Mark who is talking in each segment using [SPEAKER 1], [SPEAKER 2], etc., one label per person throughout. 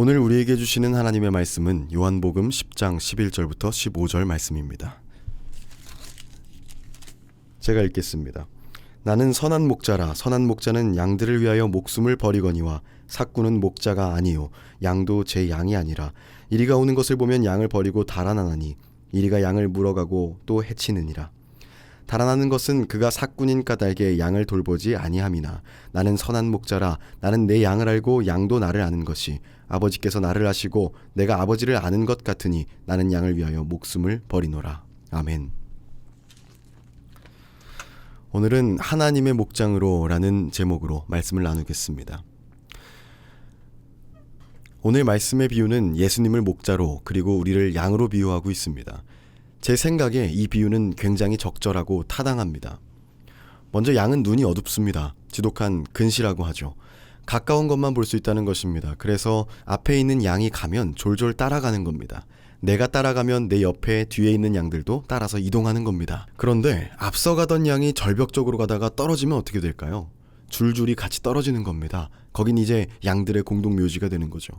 [SPEAKER 1] 오늘 우리에게 주시는 하나님의 말씀은 요한복음 10장 11절부터 15절 말씀입니다. 제가 읽겠습니다. 나는 선한 목자라 선한 목자는 양들을 위하여 목숨을 버리거니와 삭구는 목자가 아니요 양도 제 양이 아니라 이리가 오는 것을 보면 양을 버리고 달아나나니 이리가 양을 물어가고 또 해치느니라 달아나는 것은 그가 삭군인 까닭에 양을 돌보지 아니함이나 나는 선한 목자라 나는 내 양을 알고 양도 나를 아는 것이 아버지께서 나를 아시고 내가 아버지를 아는 것 같으니 나는 양을 위하여 목숨을 버리노라 아멘. 오늘은 하나님의 목장으로라는 제목으로 말씀을 나누겠습니다. 오늘 말씀의 비유는 예수님을 목자로 그리고 우리를 양으로 비유하고 있습니다. 제 생각에 이 비유는 굉장히 적절하고 타당합니다. 먼저 양은 눈이 어둡습니다. 지독한 근시라고 하죠. 가까운 것만 볼 수 있다는 것입니다. 그래서 앞에 있는 양이 가면 졸졸 따라가는 겁니다. 내가 따라가면 내 옆에 뒤에 있는 양들도 따라서 이동하는 겁니다. 그런데 앞서가던 양이 절벽적으로 가다가 떨어지면 어떻게 될까요? 줄줄이 같이 떨어지는 겁니다. 거긴 이제 양들의 공동 묘지가 되는 거죠.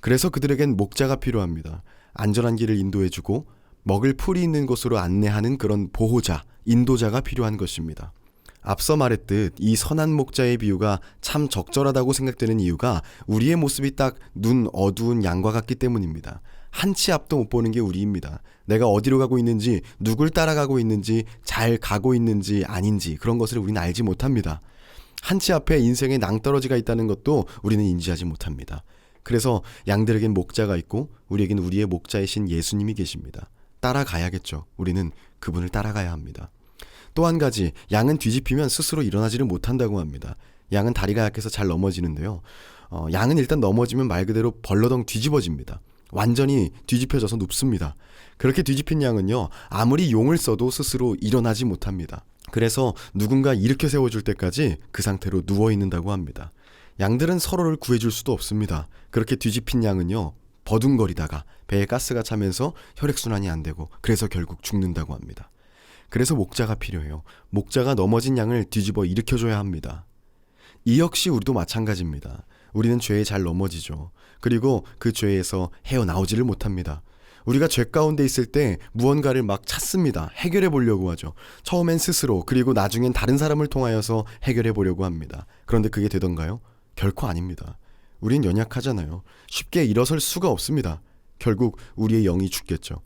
[SPEAKER 1] 그래서 그들에겐 목자가 필요합니다. 안전한 길을 인도해주고 먹을 풀이 있는 곳으로 안내하는 그런 보호자, 인도자가 필요한 것입니다. 앞서 말했듯 이 선한 목자의 비유가 참 적절하다고 생각되는 이유가 우리의 모습이 딱 눈 어두운 양과 같기 때문입니다. 한 치 앞도 못 보는 게 우리입니다. 내가 어디로 가고 있는지, 누굴 따라가고 있는지, 잘 가고 있는지 아닌지 그런 것을 우리는 알지 못합니다. 한 치 앞에 인생의 낭떠러지가 있다는 것도 우리는 인지하지 못합니다. 그래서 양들에겐 목자가 있고 우리에겐 우리의 목자이신 예수님이 계십니다. 따라가야겠죠. 우리는 그분을 따라가야 합니다. 또 한 가지, 양은 뒤집히면 스스로 일어나지를 못한다고 합니다. 양은 다리가 약해서 잘 넘어지는데요. 어, 양은 일단 넘어지면 말 그대로 벌러덩 뒤집어집니다. 완전히 뒤집혀져서 눕습니다. 그렇게 뒤집힌 양은요, 아무리 용을 써도 스스로 일어나지 못합니다. 그래서 누군가 일으켜 세워줄 때까지 그 상태로 누워 있는다고 합니다. 양들은 서로를 구해줄 수도 없습니다. 그렇게 뒤집힌 양은요, 버둥거리다가 배에 가스가 차면서 혈액순환이 안 되고 그래서 결국 죽는다고 합니다. 그래서 목자가 필요해요. 목자가 넘어진 양을 뒤집어 일으켜줘야 합니다. 이 역시 우리도 마찬가지입니다. 우리는 죄에 잘 넘어지죠. 그리고 그 죄에서 헤어나오지를 못합니다. 우리가 죄 가운데 있을 때 무언가를 막 찾습니다. 해결해 보려고 하죠. 처음엔 스스로, 그리고 나중엔 다른 사람을 통하여서 해결해 보려고 합니다. 그런데 그게 되던가요? 결코 아닙니다. 우린 연약하잖아요. 쉽게 일어설 수가 없습니다. 결국 우리의 영이 죽겠죠.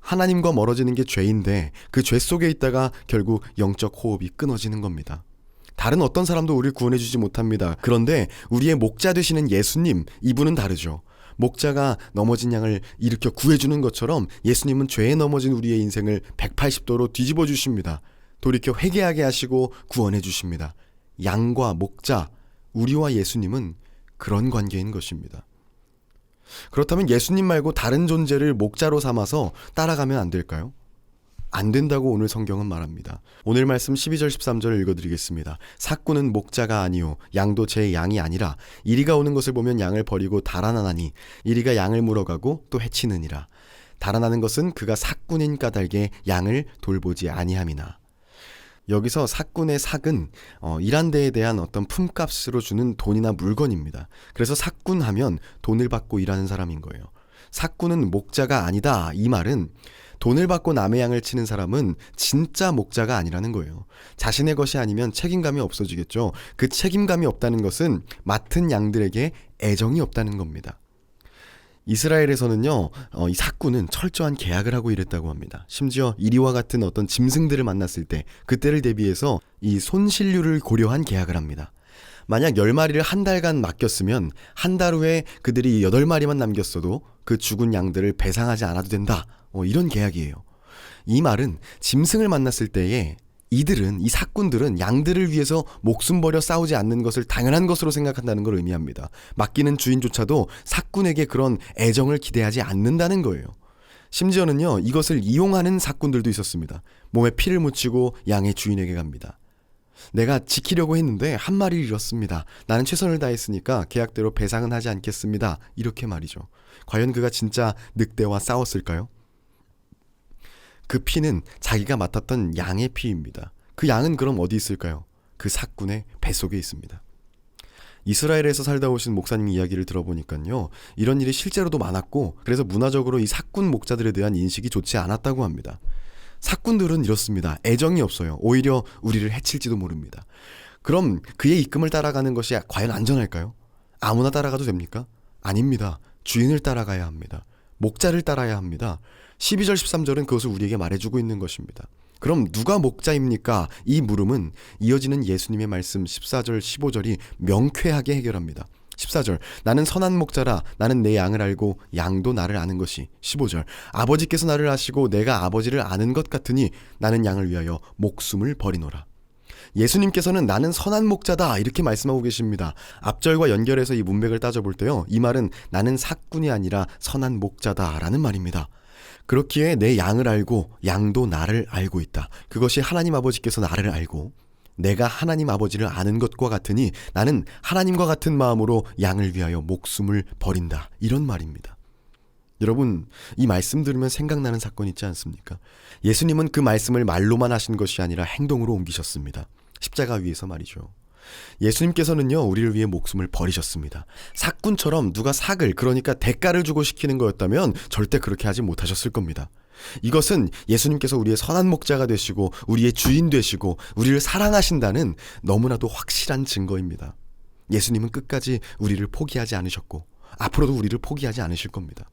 [SPEAKER 1] 하나님과 멀어지는 게 죄인데 그 죄 속에 있다가 결국 영적 호흡이 끊어지는 겁니다. 다른 어떤 사람도 우리를 구원해주지 못합니다. 그런데 우리의 목자 되시는 예수님, 이분은 다르죠. 목자가 넘어진 양을 일으켜 구해주는 것처럼 예수님은 죄에 넘어진 우리의 인생을 180도로 뒤집어 주십니다. 돌이켜 회개하게 하시고 구원해 주십니다. 양과 목자, 우리와 예수님은 그런 관계인 것입니다. 그렇다면 예수님 말고 다른 존재를 목자로 삼아서 따라가면 안 될까요? 안 된다고 오늘 성경은 말합니다. 오늘 말씀 12절 13절을 읽어드리겠습니다. 사꾸는 목자가 아니요 양도 제 양이 아니라 이리가 오는 것을 보면 양을 버리고 달아나나니 이리가 양을 물어가고 또 해치느니라. 달아나는 것은 그가 사꾼인 까닭에 양을 돌보지 아니함이나. 여기서 사꾼의 삭은 어, 일한 데에 대한 어떤 품값으로 주는 돈이나 물건입니다. 그래서 사꾼하면 돈을 받고 일하는 사람인 거예요. 사꾼은 목자가 아니다. 이 말은 돈을 받고 남의 양을 치는 사람은 진짜 목자가 아니라는 거예요. 자신의 것이 아니면 책임감이 없어지겠죠. 그 책임감이 없다는 것은 맡은 양들에게 애정이 없다는 겁니다. 이스라엘에서는요, 어, 이 사꾼은 철저한 계약을 하고 일했다고 합니다. 심지어 이리와 같은 어떤 짐승들을 만났을 때, 그때를 대비해서 이 손실률을 고려한 계약을 합니다. 만약 10마리를 한 달간 맡겼으면 한 달 후에 그들이 8마리만 남겼어도 그 죽은 양들을 배상하지 않아도 된다. 어, 이런 계약이에요. 이 말은 짐승을 만났을 때에 이들은 이 사꾼들은 양들을 위해서 목숨 버려 싸우지 않는 것을 당연한 것으로 생각한다는 걸 의미합니다. 맡기는 주인조차도 사꾼에게 그런 애정을 기대하지 않는다는 거예요. 심지어는요, 이것을 이용하는 사꾼들도 있었습니다. 몸에 피를 묻히고 양의 주인에게 갑니다. 내가 지키려고 했는데 한 마리를 잃었습니다. 나는 최선을 다했으니까 계약대로 배상은 하지 않겠습니다. 이렇게 말이죠. 과연 그가 진짜 늑대와 싸웠을까요? 그 피는 자기가 맡았던 양의 피입니다. 그 양은 그럼 어디 있을까요? 그 사꾼의 뱃속에 있습니다. 이스라엘에서 살다 오신 목사님 이야기를 들어보니까요. 이런 일이 실제로도 많았고 그래서 문화적으로 이 사꾼 목자들에 대한 인식이 좋지 않았다고 합니다. 사꾼들은 이렇습니다. 애정이 없어요. 오히려 우리를 해칠지도 모릅니다. 그럼 그의 입금을 따라가는 것이 과연 안전할까요? 아무나 따라가도 됩니까? 아닙니다. 주인을 따라가야 합니다. 목자를 따라야 합니다. 12절 13절은 그것을 우리에게 말해주고 있는 것입니다. 그럼 누가 목자입니까? 이 물음은 이어지는 예수님의 말씀 14절 15절이 명쾌하게 해결합니다. 14절 나는 선한 목자라 나는 내 양을 알고 양도 나를 아는 것이 15절 아버지께서 나를 아시고 내가 아버지를 아는 것 같으니 나는 양을 위하여 목숨을 버리노라 예수님께서는 나는 선한 목자다 이렇게 말씀하고 계십니다. 앞절과 연결해서 이 문맥을 따져볼 때요. 이 말은 나는 사꾼이 아니라 선한 목자다라는 말입니다. 그렇기에 내 양을 알고 양도 나를 알고 있다. 그것이 하나님 아버지께서 나를 알고 내가 하나님 아버지를 아는 것과 같으니 나는 하나님과 같은 마음으로 양을 위하여 목숨을 버린다. 이런 말입니다. 여러분, 이 말씀 들으면 생각나는 사건 있지 않습니까? 예수님은 그 말씀을 말로만 하신 것이 아니라 행동으로 옮기셨습니다. 십자가 위에서 말이죠. 예수님께서는요, 우리를 위해 목숨을 버리셨습니다. 사꾼처럼 누가 삭을, 그러니까 대가를 주고 시키는 거였다면 절대 그렇게 하지 못하셨을 겁니다. 이것은 예수님께서 우리의 선한 목자가 되시고, 우리의 주인 되시고, 우리를 사랑하신다는 너무나도 확실한 증거입니다. 예수님은 끝까지 우리를 포기하지 않으셨고, 앞으로도 우리를 포기하지 않으실 겁니다.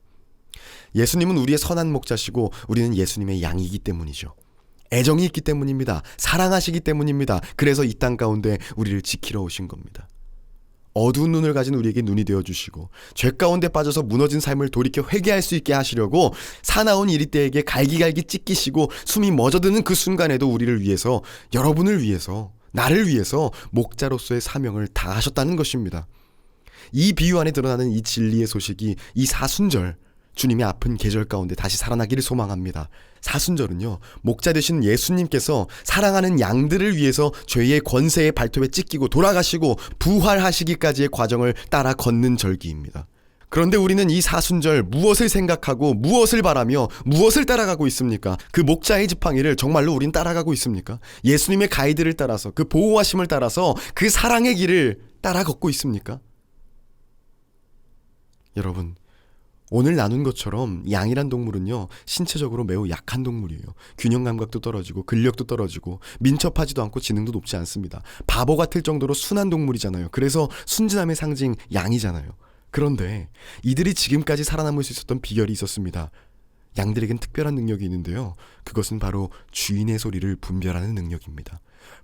[SPEAKER 1] 예수님은 우리의 선한 목자시고, 우리는 예수님의 양이기 때문이죠. 애정이 있기 때문입니다. 사랑하시기 때문입니다. 그래서 이 땅 가운데 우리를 지키러 오신 겁니다. 어두운 눈을 가진 우리에게 눈이 되어 주시고 죄 가운데 빠져서 무너진 삶을 돌이켜 회개할 수 있게 하시려고 사나운 이리때에게 갈기갈기 찢기시고 숨이 멎어드는 그 순간에도 우리를 위해서 여러분을 위해서 나를 위해서 목자로서의 사명을 다하셨다는 것입니다. 이 비유 안에 드러나는 이 진리의 소식이 이 사순절 주님의 아픈 계절 가운데 다시 살아나기를 소망합니다. 사순절은요, 목자 되신 예수님께서 사랑하는 양들을 위해서 죄의 권세의 발톱에 찢기고 돌아가시고 부활하시기까지의 과정을 따라 걷는 절기입니다. 그런데 우리는 이 사순절 무엇을 생각하고 무엇을 바라며 무엇을 따라가고 있습니까? 그 목자의 지팡이를 정말로 우린 따라가고 있습니까? 예수님의 가이드를 따라서 그 보호하심을 따라서 그 사랑의 길을 따라 걷고 있습니까? 여러분, 오늘 나눈 것처럼 양이란 동물은요, 신체적으로 매우 약한 동물이에요. 균형 감각도 떨어지고, 근력도 떨어지고, 민첩하지도 않고 지능도 높지 않습니다. 바보 같을 정도로 순한 동물이잖아요. 그래서 순진함의 상징 양이잖아요. 그런데 이들이 지금까지 살아남을 수 있었던 비결이 있었습니다. 양들에겐 특별한 능력이 있는데요. 그것은 바로 주인의 소리를 분별하는 능력입니다.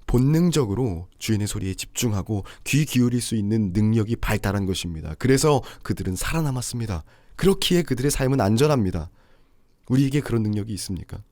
[SPEAKER 1] 본능적으로 주인의 소리에 집중하고 귀 기울일 수 있는 능력이 발달한 것입니다. 그래서 그들은 살아남았습니다. 그렇기에 그들의 삶은 안전합니다. 우리에게 그런 능력이 있습니까?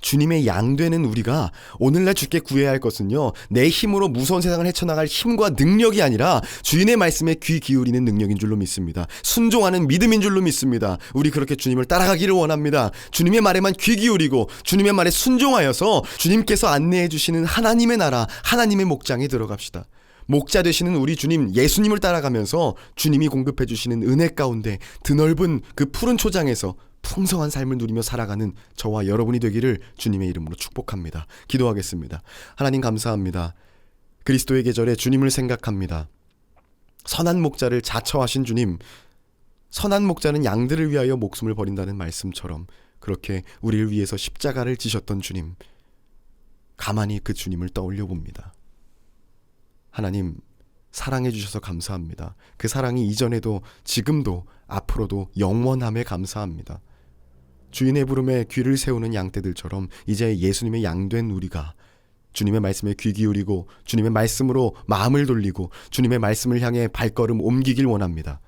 [SPEAKER 1] 주님의 양되는 우리가 오늘날 주께 구해야 할 것은요, 내 힘으로 무서운 세상을 헤쳐나갈 힘과 능력이 아니라 주인의 말씀에 귀 기울이는 능력인 줄로 믿습니다. 순종하는 믿음인 줄로 믿습니다. 우리 그렇게 주님을 따라가기를 원합니다. 주님의 말에만 귀 기울이고 주님의 말에 순종하여서 주님께서 안내해 주시는 하나님의 나라, 하나님의 목장에 들어갑시다. 목자 되시는 우리 주님 예수님을 따라가면서 주님이 공급해 주시는 은혜 가운데 드넓은 그 푸른 초장에서 풍성한 삶을 누리며 살아가는 저와 여러분이 되기를 주님의 이름으로 축복합니다. 기도하겠습니다. 하나님 감사합니다. 그리스도의 계절에 주님을 생각합니다. 선한 목자를 자처하신 주님, 선한 목자는 양들을 위하여 목숨을 버린다는 말씀처럼 그렇게 우리를 위해서 십자가를 지셨던 주님, 가만히 그 주님을 떠올려 봅니다. 하나님, 사랑해 주셔서 감사합니다. 그 사랑이 이전에도 지금도 앞으로도 영원함에 감사합니다. 주인의 부름에 귀를 세우는 양떼들처럼 이제 예수님의 양된 우리가 주님의 말씀에 귀 기울이고 주님의 말씀으로 마음을 돌리고 주님의 말씀을 향해 발걸음 옮기길 원합니다.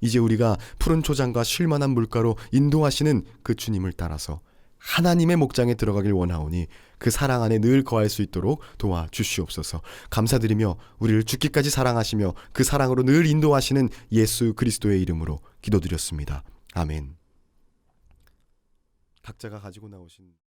[SPEAKER 1] 이제 우리가 푸른 초장과 쉴만한 물가로 인도하시는 그 주님을 따라서 하나님의 목장에 들어가길 원하오니 그 사랑 안에 늘 거할 수 있도록 도와 주시옵소서. 감사드리며 우리를 죽기까지 사랑하시며 그 사랑으로 늘 인도하시는 예수 그리스도의 이름으로 기도드렸습니다. 아멘. 각자가 가지고 나오신